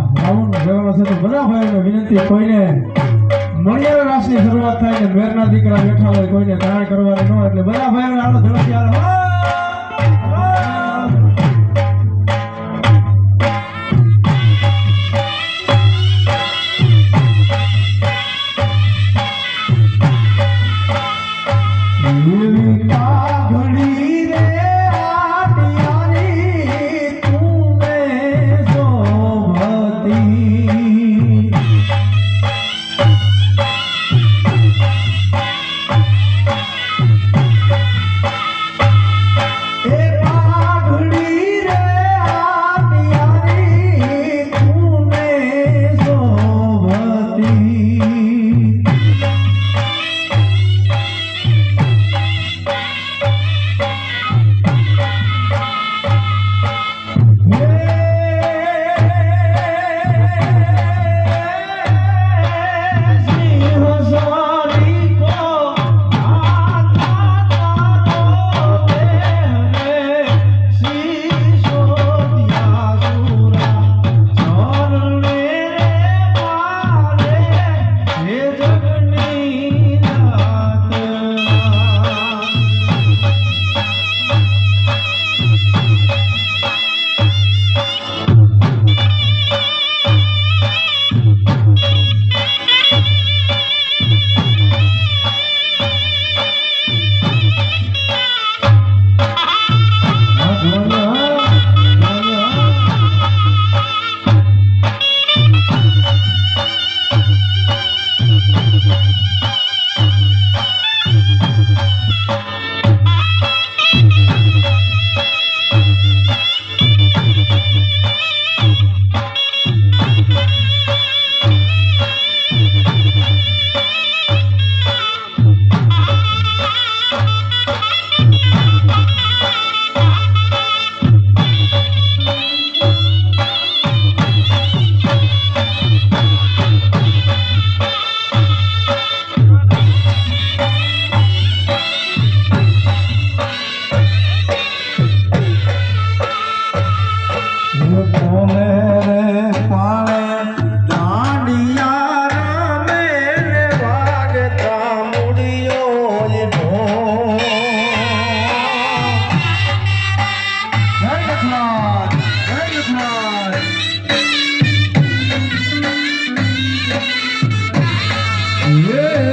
શરૂઆતનો જવાનો છે તો બધા ભાઈઓને વિનંતી કોઈને મણિયાર રાસની શરૂઆત થાય ને મેરના દીકરા બેઠા હોય કોઈને તાણ કરવાની ન એટલે બધા ભાઈઓને હાલો ઝડપથી હો! Yeah.